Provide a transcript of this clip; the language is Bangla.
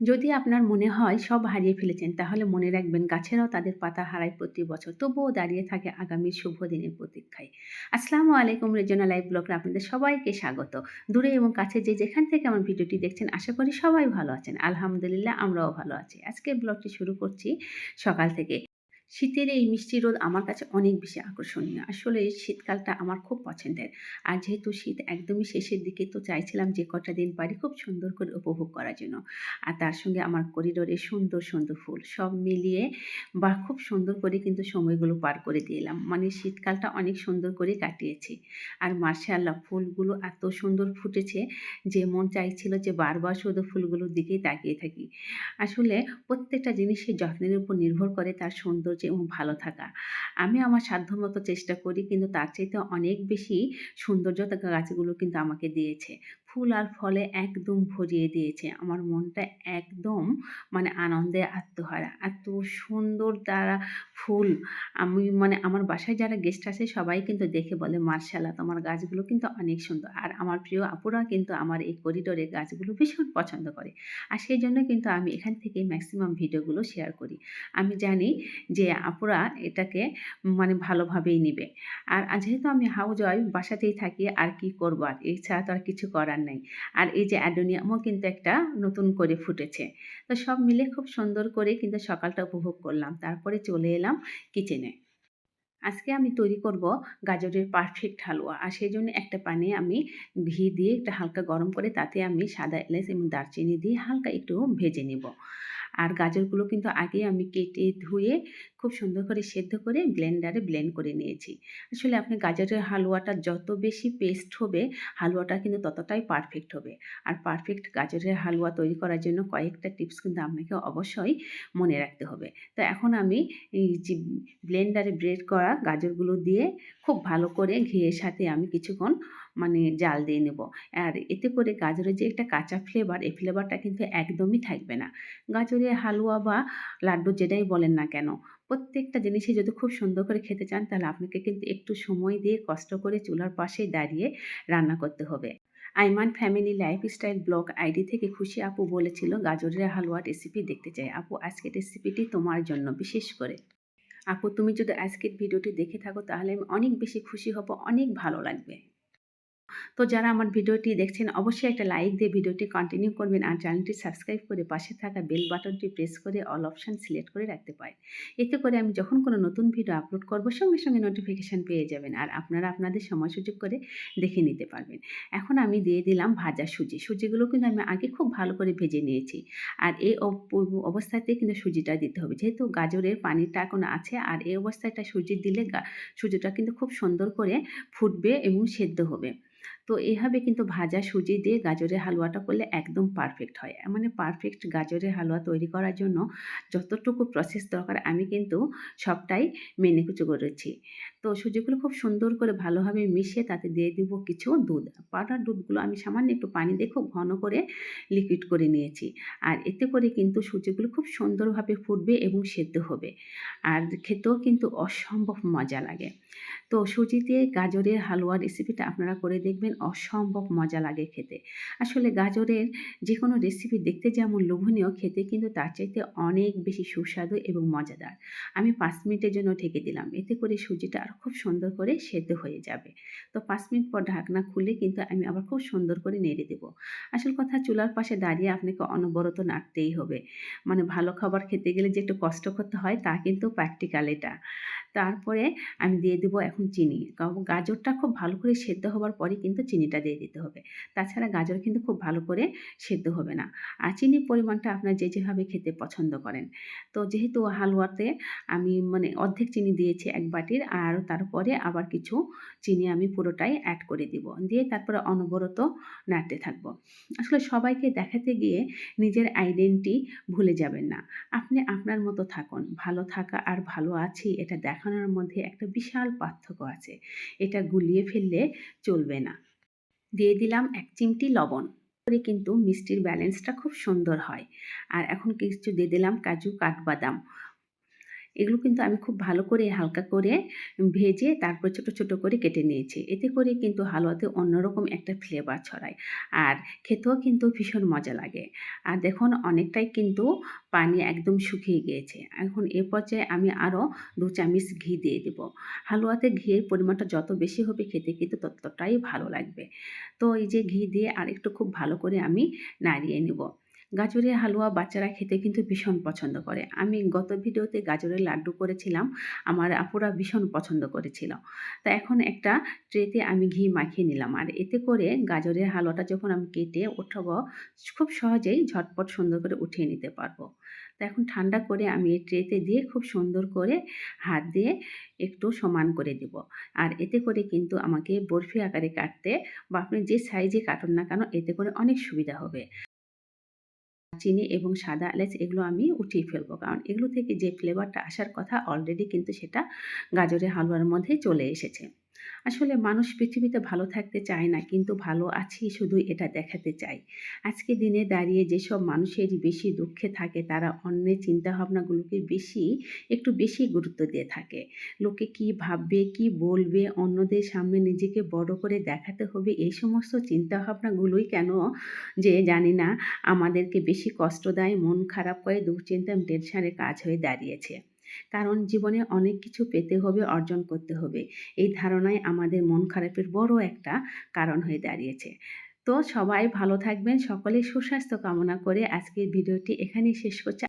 যদি আপনার মনে হয় সব হারিয়ে ফেলেছেন, তাহলে মনে রাখবেন গাছেরাও তাদের পাতা হারায় প্রতি বছর। তবুও দাঁড়িয়ে থাকে আগামী শুভ দিনের প্রতীক্ষায়। আসসালামু আলাইকুম রেজনা লাইভ ব্লগে আপনাদের সবাইকে স্বাগত। দূরে এবং কাছে যে যেখান থেকে আমার ভিডিওটি দেখছেন, আশা করি সবাই ভালো আছেন। আলহামদুলিল্লাহ আমরাও ভালো আছি। আজকে ব্লগটি শুরু করছি সকাল থেকে। শীতের এই মিষ্টি রোদ আমার কাছে অনেক বেশি আকর্ষণীয়। আসলে শীতকালটা আমার খুব পছন্দের। আর যেহেতু শীত একদমই শেষের দিকে, তো চাইছিলাম যে কটা দিন পারি খুব সুন্দর করে উপভোগ করার জন্য। আর তার সঙ্গে আমার করিডোরে সুন্দর সুন্দর ফুল সব মিলিয়ে বা খুব সুন্দর করে কিন্তু সময়গুলো পার করে দিলাম। মানে শীতকালটা অনেক সুন্দর করে কাটিয়েছি। আর মার্শাল্লাহ, ফুলগুলো এত সুন্দর ফুটেছে যে মন চাইছিল যে বারবার শুধু ফুলগুলোর দিকেই তাকিয়ে থাকি। আসলে প্রত্যেকটা জিনিসের যত্নের উপর নির্ভর করে তার সৌন্দর্য এবং ভালো থাকা। আমি আমার সাধ্যমতো চেষ্টা করি, কিন্তু তার চাইতে অনেক বেশি সৌন্দর্য গাছগুলো কিন্তু আমাকে দিয়েছে। ফুল আর ফলে একদম ভরিয়ে দিয়েছে। আমার মনটা একদম মানে আনন্দে আত্মহারা। এত সুন্দর তারা ফুল। আমি মানে আমার বাসায় যারা গেস্ট আসে সবাই কিন্তু দেখে বলে, মার্শাল্লাহ, তোমার গাছগুলো কিন্তু অনেক সুন্দর। আর আমার প্রিয় আপুরা কিন্তু আমার এই করিডোরের গাছগুলো ভীষণ পছন্দ করে। আর সেই জন্য কিন্তু আমি এখান থেকে ম্যাক্সিমাম ভিডিওগুলো শেয়ার করি। আমি জানি যে আপুরা এটাকে মানে ভালোভাবেই নেবে। আর যেহেতু আমি হাউজ ওয়াইফ বাসাতেই থাকি, আর কি করব? আর এছাড়া তো আর কিছু করার নেই। আর এই যে অ্যাডোনিয়ামও কিন্তু একটা নতুন করে ফুটেছে। তো সব মিলে খুব সুন্দর করে কিন্তু সকালটা উপভোগ করলাম। তারপরে চলে এলাম কিচেনে আজকে আমি তৈরি করব গাজরের পারফেক্ট হালুয়া। আর সেই জন্য একটা পানি আমি ঘি দিয়ে একটা হালকা গরম করে তাতে আমি সাদা এলাচ এবং দারচিনি দিয়ে হালকা একটু ভেজে নেব। আর গাজরগুলো কিন্তু আগে আমি কেটে ধুয়ে খুব সুন্দর করে সেদ্ধ করে ব্লেন্ডারে ব্লেন্ড করে নিয়েছি। আসলে আপনি গাজরের হালুয়াটা যত বেশি পেস্ট হবে, হালুয়াটা কিন্তু ততটাই পারফেক্ট হবে। আর পারফেক্ট গাজরের হালুয়া তৈরি করার জন্য কয়েকটা টিপস কিন্তু আপনাকে অবশ্যই মনে রাখতে হবে। তো এখন আমি যে ব্লেন্ডারে ব্রেড করা গাজরগুলো দিয়ে খুব ভালো করে ঘিয়ের সাথে আমি কিছুক্ষণ মানে জাল দিয়ে নেব। আর এতে করে গাজরের যে একটা কাঁচা ফ্লেভার এই ফ্লেভারটা কিন্তু একদমই থাকবে না। গাজরের হালুয়া বা লাড্ডু যেটাই বলেন না কেন, প্রত্যেকটা জিনিসই যদি খুব সুন্দর করে খেতে চান, তাহলে আপনাকে কিন্তু একটু সময় দিয়ে কষ্ট করে চুলার পাশে দাঁড়িয়ে রান্না করতে হবে। Aiman family lifestyle blog ID থেকে খুশি আপু বলেছিল, গাজরের হালুয়া রেসিপি দেখতে চাই। আপু, আজকের রেসিপিটি তোমার জন্য বিশেষ করে। আপু, তুমি যদি আজকের ভিডিওটি দেখে থাকো, তাহলে আমি অনেক বেশি খুশি হব, অনেক ভালো লাগবে। তো যারা আমার ভিডিওটি দেখছেন, অবশ্যই একটা লাইক দিয়ে ভিডিওটি কন্টিনিউ করবেন আর চ্যানেলটি সাবস্ক্রাইব করে পাশে থাকা বেল বাটনটি প্রেস করে অল অপশান সিলেক্ট করে রাখতে পারেন। এতে করে আমি যখন কোনো নতুন ভিডিও আপলোড করব, সঙ্গে সঙ্গে নোটিফিকেশান পেয়ে যাবেন আর আপনারা আপনাদের সময় সুযোগ করে দেখে নিতে পারবেন। এখন আমি দিয়ে দিলাম ভাজা সুজি। সুজিগুলো কিন্তু আমি আগে খুব ভালো করে ভেজে নিয়েছি আর এই অবস্থাতে কিন্তু সুজিটা দিতে হবে। যেহেতু গাজরের পানিটা এখন আছে আর এই অবস্থায় একটা সুজি দিলে সুজিটা কিন্তু খুব সুন্দর করে ফুটবে এবং সেদ্ধ হবে। তো এভাবে কিন্তু ভাজা সুজি দিয়ে গাজরের হালুয়াটা করলে একদম পারফেক্ট হয়। মানে পারফেক্ট গাজরের হালুয়া তৈরি করার জন্য যতটুকু প্রসেস দরকার, আমি কিন্তু সবটাই মেনে কুচু করেছি। তো সুজিগুলো খুব সুন্দর করে ভালোভাবে মিশিয়ে তাতে দিয়ে দিব কিছু দুধ। পাউডার দুধগুলো আমি সামান্য একটু পানি দিয়ে খুব ঘন করে লিকুইড করে নিয়েছি। আর এতে করে কিন্তু সুজিগুলো খুব সুন্দরভাবে ফুটবে এবং সেদ্ধ হবে। আর খেতেও কিন্তু অসম্ভব মজা লাগে। তো সুজি দিয়ে গাজরের হালুয়া রেসিপিটা আপনারা করে দেখবেন, অসম্ভব মজা লাগে খেতে। আসলে গাজরের যে কোনো রেসিপি দেখতে যেমন লোভনীয়, খেতে কিন্তু তার চাইতে অনেক বেশি সুস্বাদু এবং মজাদার। আমি পাঁচ মিনিটের জন্য ঢেকে দিলাম। এতে করে সুজিটা খুব সুন্দর করে সেদ্ধ হয়ে যাবে। তো পাঁচ মিনিট পর ঢাকনা খুলে কিন্তু আমি আবার খুব সুন্দর করে নেড়ে দেবো। আসল কথা চুলার পাশে দাঁড়িয়ে আপনাকে অনবরত নাড়তেই হবে। মানে ভালো খাবার খেতে গেলে যে একটু কষ্ট করতে হয় তা কিন্তু প্র্যাকটিক্যাল এটা। তারপরে আমি দিয়ে দেবো এখন চিনি। গাজরটা খুব ভালো করে সেদ্ধ হওয়ার পরে কিন্তু চিনিটা দিয়ে দিতে হবে। তাছাড়া গাজর কিন্তু খুব ভালো করে সেদ্ধ হবে না। আর চিনির পরিমাণটা আপনার যে যেভাবে খেতে পছন্দ করেন। তো যেহেতু হালুয়াতে আমি মানে অর্ধেক চিনি দিয়েছি এক বাটির, আর তারপরে আবার কিছু চিনি আমি পুরোটাই অ্যাড করে দিব। দিয়ে তারপরে অনবরত নাড়তে থাকব। আসলে সবাইকে দেখাতে গিয়ে নিজের আইডেন্টি ভুলে যাবেন না। আপনি আপনার মতো থাকুন। ভালো থাকা আর ভালো আছি এটা দেখানোর মধ্যে একটা বিশাল পার্থক্য আছে। এটা গুলিয়ে ফেললে চলবে না। দিয়ে দিলাম এক চিমটি লবণ। করে কিন্তু মিষ্টির ব্যালেন্সটা খুব সুন্দর হয়। আর এখন কিছু দিয়ে দিলাম কাজু কাঠবাদাম। এগুলো কিন্তু আমি খুব ভালো করে হালকা করে ভেজে তারপর ছোট, ছোট করে কেটে নিয়েছি। এতে করে কিন্তু হালুয়াতে অন্যরকম একটা ফ্লেভার ছড়ায়। আর খেতেও কিন্তু ভীষণ মজা লাগে। আর দেখুন অনেকটাই কিন্তু পানি একদম শুকিয়ে গিয়েছে। এখন এ পর্যায়ে আমি আরও দু চামচ ঘি দিয়ে দেব। হালুয়াতে ঘিয়ের পরিমাণটা যত বেশি হবে খেতে কিন্তু ততটাই ভালো লাগবে। তো এই যে ঘি দিয়ে আরেকটু খুব ভালো করে আমি নাড়িয়ে নিব। গাজরের হালুয়া বাচ্চারা খেতে কিন্তু ভীষণ পছন্দ করে। আমি গত ভিডিওতে গাজরের লাড্ডু করেছিলাম। আমার আপুরা ভীষণ পছন্দ করেছিল। তা এখন একটা ট্রেতে আমি ঘি মাখিয়ে নিলাম। আর এতে করে গাজরের হালুয়াটা যখন আমি কেটে উঠাবো খুব সহজেই ঝটপট সুন্দর করে উঠিয়ে নিতে পারব। তা এখন ঠান্ডা করে আমি এই ট্রেতে দিয়ে খুব সুন্দর করে হাত দিয়ে একটু সমান করে দেব। আর এতে করে কিন্তু আমাকে বরফি আকারে কাটতে বা আপনি যে সাইজে কাটুন না কেন, এতে করে অনেক সুবিধা হবে। চিনি এবং সাদা এলাচ এগুলো আমি উঠিয়ে ফেলব। কারণ এগুলো থেকে যে ফ্লেভারটা আসার কথা অলরেডি কিন্তু সেটা গাজরের হালুয়ার মধ্যে চলে এসেছে। আসলে মানুষ পৃথিবীতে ভালো থাকতে চায় না, কিন্তু ভালো আছি শুধু এটা দেখাতে চাই। আজকে দিনে দাঁড়িয়ে যেসব মানুষেরই বেশি দুঃখে থাকে, তারা অন্যের চিন্তাভাবনাগুলোকে বেশি, একটু বেশি গুরুত্ব দিয়ে থাকে। লোকে কি ভাববে, কি বলবে, অন্যদের সামনে নিজেকে বড় করে দেখাতে হবে, এই সমস্ত চিন্তাভাবনাগুলোই কেন যে জানি না, আমাদেরকে বেশি কষ্ট দেয়, মন খারাপ করে দুশ্চিন্তা টেনশনের কাজ হয়ে দাঁড়িয়েছে। কারণ জীবনে অনেক কিছু পেতে হবে, অর্জন করতে হবে। এই ধারণায় আমাদের মন খারাপের বড় একটা কারণ হয়ে দাঁড়িয়েছে। তো সবাই ভালো থাকবেন, সকলে সুস্বাস্থ্য কামনা করে আজকের ভিডিওটি এখানেই শেষ করছে।